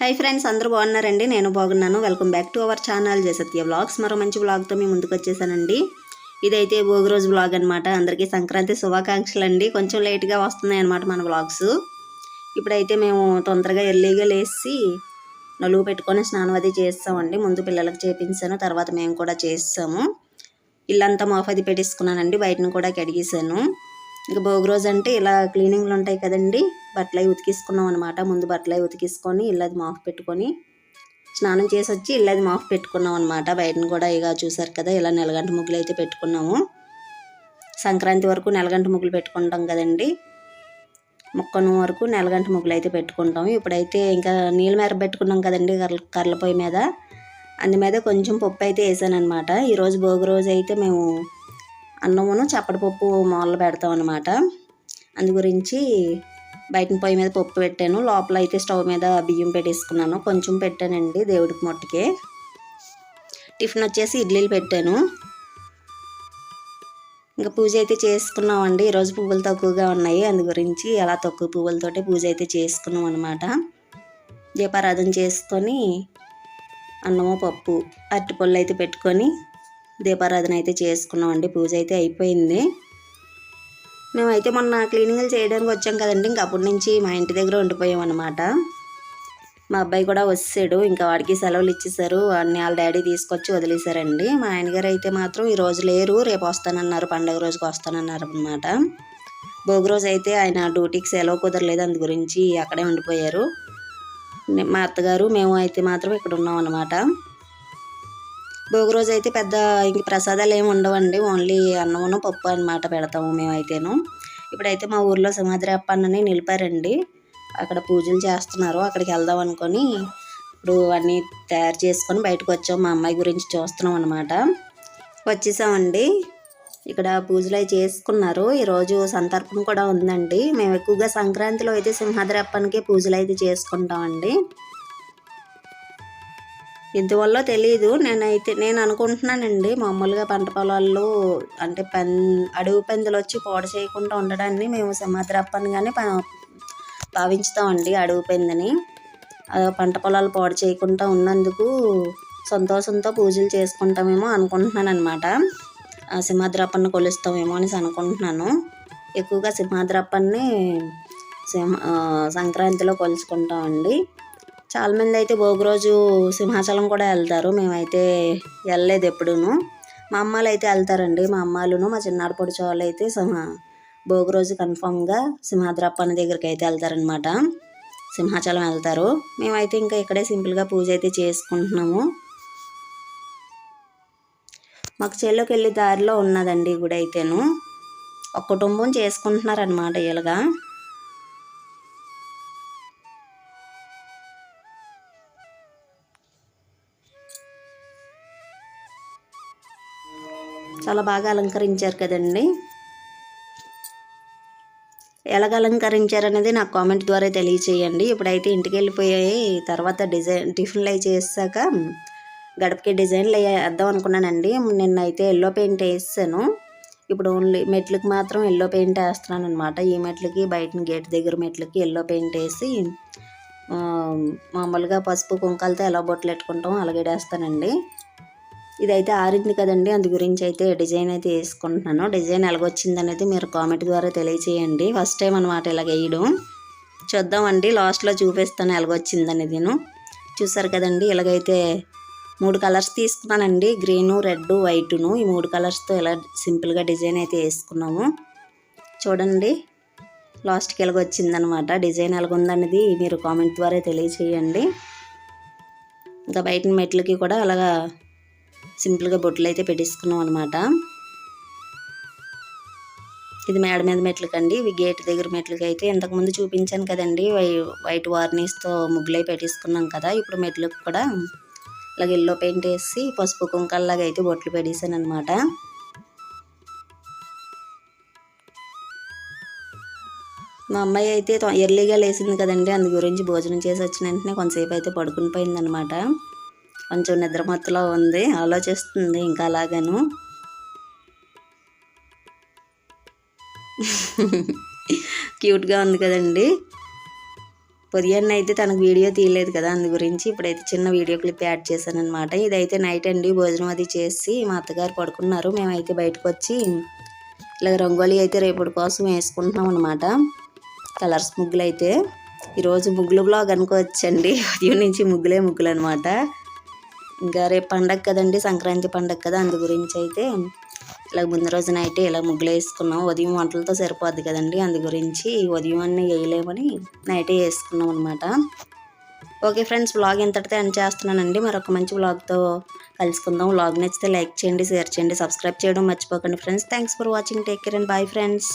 Hi friends అందరూ బాగున్నారండి? నేను బాగున్నాను. Welcome back to our channel Jasatya vlogs మరో మంచి వ్లాగ్తో మీ ముందుకు వచ్చేసానండి. ఇదైతే భోగి రోజు వ్లాగ్ అనమాట అందరికీ సంక్రాంతి శుభాకాంక్షలు అండి. కొంచెం లేట్గా వస్తున్నాయి అనమాట మన వ్లాగ్స్ ఇప్పుడైతే మేము తొందరగా ఎర్లీగా లేచి నలుగు పెట్టుకొని స్నానం అది చేస్తామండి. ముందు పిల్లలకు చేపించాను తర్వాత మేము కూడా చేస్తాము. ఇల్లంతా మాఫ్ అది పెట్టేసుకున్నానండి. బయటను కూడా కడిగేసాను ఇంకా భోగి రోజు అంటే ఇలా క్లీనింగ్లు ఉంటాయి కదండి. బట్టలు అవి ఉతికిసుకున్నాం అనమాట ముందు బట్టలు అవి ఉతికిసుకొని ఇల్లది మాఫ్ పెట్టుకొని స్నానం చేసి వచ్చి ఇల్లది మాఫ్ పెట్టుకున్నాం అనమాట బయటను కూడా ఇక చూసారు కదా ఇలా నెలగంట ముగ్గులు అయితే పెట్టుకున్నాము. సంక్రాంతి వరకు నెలగంట ముగ్గులు పెట్టుకుంటాం కదండి. మొక్కను వరకు నెలగంట ముగ్గులు అయితే పెట్టుకుంటాం. ఇప్పుడైతే ఇంకా నీళ్ళ మేర పెట్టుకున్నాం కదండి కర్ర కర్రల పొయ్యి మీద. అందు మీద కొంచెం పప్పు అయితే వేసాను అనమాట ఈరోజు భోగి రోజు అయితే మేము అన్నమును చప్పటిపప్పు మొదలు పెడతాం అనమాట అందు గురించి బయట పొయ్యి మీద పప్పు పెట్టాను. లోపల అయితే స్టవ్ మీద బియ్యం పెట్టేసుకున్నాను. కొంచెం పెట్టానండి దేవుడికి మొట్టకే టిఫిన్ వచ్చేసి ఇడ్లీలు పెట్టాను. ఇంకా పూజ అయితే చేసుకున్నామండి. ఈరోజు పువ్వులు తక్కువగా ఉన్నాయి. అందు గురించి అలా తక్కువ పువ్వులతోటే పూజ అయితే చేసుకున్నాం అనమాట దీపారాధన చేసుకొని అన్నము పప్పు అరటిపళ్ళు అయితే పెట్టుకొని దీపారాధన అయితే చేసుకున్నామండి. పూజ అయితే అయిపోయింది. మేమైతే మొన్న క్లీనింగ్లు చేయడానికి వచ్చాం కదండి. ఇంక అప్పటి నుంచి మా ఇంటి దగ్గర ఉండిపోయాం అనమాట మా అబ్బాయి కూడా వచ్చాడు ఇంకా వాడికి సెలవులు ఇచ్చేసారు వాడిని వాళ్ళ డాడీ తీసుకొచ్చి వదిలేశారండి. మా ఆయనగారు అయితే మాత్రం ఈరోజు లేరు. రేపు వస్తానన్నారు. పండగ రోజుకి వస్తానన్నారు అనమాట భోగి రోజు అయితే ఆయన డ్యూటీకి సెలవు కుదరలేదు. అందు గురించి అక్కడే ఉండిపోయారు. మా అత్తగారు మేము అయితే మాత్రం ఇక్కడ ఉన్నాం అనమాట భోగి రోజు అయితే పెద్ద ఇంక ప్రసాదాలు ఏమి ఉండవండి. ఓన్లీ అన్నమును పప్పు అన్నమాట పెడతాము మేమైతేను. ఇప్పుడైతే మా ఊర్లో సింహాద్రి అప్పన్నని నిలిపారండి. అక్కడ పూజలు చేస్తున్నారు. అక్కడికి వెళ్దాం అనుకొని ఇప్పుడు అన్నీ తయారు చేసుకొని బయటకు వచ్చాం. మా అమ్మాయి గురించి చూస్తున్నాం అనమాట వచ్చేసామండి. ఇక్కడ పూజలు అవి చేసుకున్నారు. ఈరోజు సంతర్పణ కూడా ఉందండి. మేము ఎక్కువగా సంక్రాంతిలో అయితే సింహాద్రి అప్పనికి పూజలు అయితే చేసుకుంటామండి. ఎందువల్ల తెలియదు నేనైతే నేను అనుకుంటున్నానండి మామూలుగా పంట పొలాల్లో అంటే పెన్ అడవి పందులు వచ్చి పాడు చేయకుండా ఉండడాన్ని మేము సింహాద్రప్పని కానీ భావించుతామండి అడవి పందిని. పంట పొలాలు పాడు చేయకుండా ఉన్నందుకు సంతోషంతో పూజలు చేసుకుంటామేమో అనుకుంటున్నాను అనమాట సింహాద్రప్పని కొలుస్తామేమో అనేసి అనుకుంటున్నాను. ఎక్కువగా సింహాద్రప్పని సింహ సంక్రాంతిలో కొలుచుకుంటామండి. చాలామంది అయితే భోగి రోజు సింహాచలం కూడా వెళ్తారు. మేమైతే వెళ్ళలేదు ఎప్పుడూను. మా అమ్మాలు అయితే వెళ్తారండి. మా అమ్మాలును మా చిన్నాడు పొడిచే వాళ్ళు అయితే సింహ భోగి రోజు కన్ఫామ్గా సింహాద్రప్పని దగ్గరికి అయితే వెళ్తారనమాట సింహాచలం వెళ్తారు. మేమైతే ఇంకా ఇక్కడే సింపుల్గా పూజ అయితే చేసుకుంటున్నాము. మాకు చెల్లోకి వెళ్ళే దారిలో ఉన్నదండి గుడి అయితేను. ఒక కుటుంబం చేసుకుంటున్నారనమాట ఇలాగా. చాలా బాగా అలంకరించారు కదండి. ఎలాగ అలంకరించారనేది నాకు కామెంట్ ద్వారా తెలియచేయండి. ఇప్పుడైతే ఇంటికి వెళ్ళిపోయాయి తర్వాత డిజైన్ టిఫిన్లు అవి చేసాక గడపకి డిజైన్లు అవి వేద్దాం అనుకున్నానండి. నిన్నైతే ఎల్లో పెయింట్ వేసాను. ఇప్పుడు ఓన్లీ మెట్లకి మాత్రం ఎల్లో పెయింట్ వేస్తున్నాను అనమాట ఈ మెట్లకి బయట గేట్ దగ్గర మెట్లకి ఎల్లో పెయింట్ వేసి మామూలుగా పసుపు కుంకాలతో ఎలా బొట్లు పెట్టుకుంటాం అలాగే వేస్తానండి. ఇదైతే ఆరింది కదండి. అందు గురించి అయితే డిజైన్ అయితే వేసుకుంటున్నాను. డిజైన్ ఎలాగొచ్చింది అనేది మీరు కామెంట్ ద్వారా తెలియచేయండి. ఫస్ట్ టైం అనమాట ఇలాగ వేయడం. చూద్దామండి. లాస్ట్లో చూపిస్తాను ఎలాగొచ్చింది అనేది నేను చూసారు కదండి. ఇలాగైతే మూడు కలర్స్ తీసుకున్నానండి. గ్రీను రెడ్ వైటును. ఈ మూడు కలర్స్తో ఇలా సింపుల్గా డిజైన్ అయితే వేసుకున్నాము. చూడండి. లాస్ట్కి ఎలాగ వచ్చిందనమాట డిజైన్ ఎలాగుందనేది మీరు కామెంట్ ద్వారా తెలియచేయండి. ఇంకా బయట మెట్లకి కూడా అలాగా సింపుల్గా బొట్లు అయితే పెట్టేసుకున్నాం అనమాట ఇది మేడ మీద మెట్లకండి. ఇవి గేట్ దగ్గర మెట్లకి అయితే ఇంతకుముందు చూపించాను కదండి. వై వైట్ వార్నిష్తో ముగ్గులై పెట్టేసుకున్నాం కదా. ఇప్పుడు మెట్లకు కూడా అలాగే ఎల్లో పెయింట్ వేసి పసుపు కుంకల్లాగా అయితే బొట్లు పెట్టేశాను అనమాట మా అమ్మాయి అయితే ఎర్లీగా లేచింది కదండి. అందు గురించి భోజనం చేసి వచ్చిన వెంటనే కొంతసేపు అయితే పడుకుని పోయిందనమాట కొంచెం నిద్రమత్తులో ఉంది. ఆలోచిస్తుంది ఇంకా అలాగను. క్యూట్గా ఉంది కదండి. ఉదయాన్నే అయితే తనకు వీడియో తీయలేదు కదా అందు గురించి ఇప్పుడైతే చిన్న వీడియో క్లిప్ యాడ్ చేశాను అనమాట ఇదైతే నైట్ అండి. భోజనం అది చేసి మా అత్తగారు పడుకున్నారు. మేమైతే బయటకు వచ్చి ఇలా రంగోలీ అయితే రేపటి కోసం వేసుకుంటున్నాం అనమాట కలర్స్ ముగ్గులు అయితే ఈరోజు ముగ్గులు బ్లాగ్ అనుకోవచ్చండి. ఉదయం నుంచి ముగ్గులే ముగ్గులు అనమాట ఇంకా రేపు పండగ కదండి సంక్రాంతి పండగ కదా అందు గురించి అయితే ఇలా ముందు రోజు నైట్ ఇలా ముగ్గులు వేసుకున్నాం. ఉదయం వంటలతో సరిపోద్ది కదండి అందు గురించి ఉదయం అన్నీ వేయలేమని నైటే వేసుకున్నాం అనమాట ఓకే ఫ్రెండ్స్ వ్లాగ్ ఎంతటితో ఎండ్ చేస్తున్నానండి. మరొక మంచి వ్లాగ్తో కలుసుకుందాం. వ్లాగ్ నచ్చితే లైక్ చేయండి షేర్ చేయండి సబ్స్క్రైబ్ చేయడం మర్చిపోకండి friends. Thanks for watching. Take care and bye friends.